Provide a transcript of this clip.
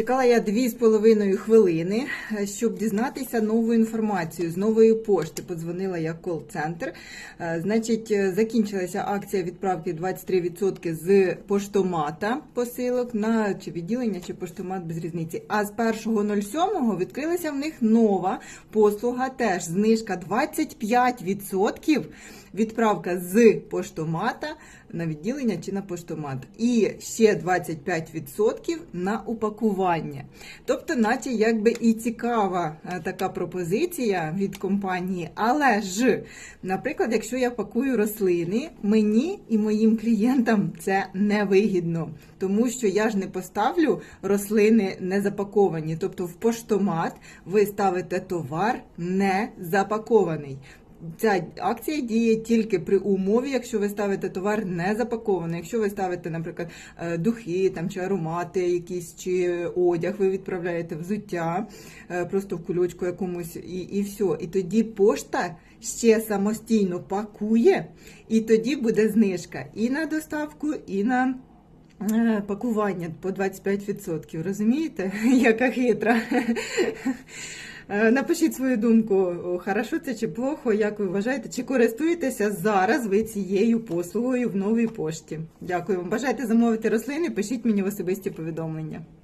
Чекала я дві з половиною хвилини, е, щоб дізнатися нову інформацію з нової пошти. Подзвонила я кол-центр. Е, Значить, е, закінчилася акція відправки 23% з поштомата посилок на чи відділення, чи поштомат без різниці. А з 1.07 відкрилася в них нова послуга, теж знижка 25%. Відправка з поштомата на відділення чи на поштомат. І ще 25% на упакування. Тобто, наче якби і цікава е, така пропозиція від компанії. Але ж, наприклад, якщо я пакую рослини, мені і моїм клієнтам це не вигідно, тому що я ж не поставлю рослини не запаковані. Тобто в поштомат ви ставите товар не запакований. Ця акція діє тільки при умові, якщо ви ставите товар не запакований. Якщо ви ставите, наприклад, е, духи там чи аромати, якісь чи одяг, ви відправляєте взуття е, просто в кульочку якомусь і, і все. І тоді пошта ще самостійно пакує, і тоді буде знижка і на доставку, і на. е, Пакування по 25%. Розумієте, яка хитра? Е, Напишіть свою думку, хорошо це чи плохо, як ви вважаєте, чи користуєтеся зараз ви цією послугою в новій пошті? Дякую вам. Бажаєте замовити рослини? Пишіть мені в особисті повідомлення.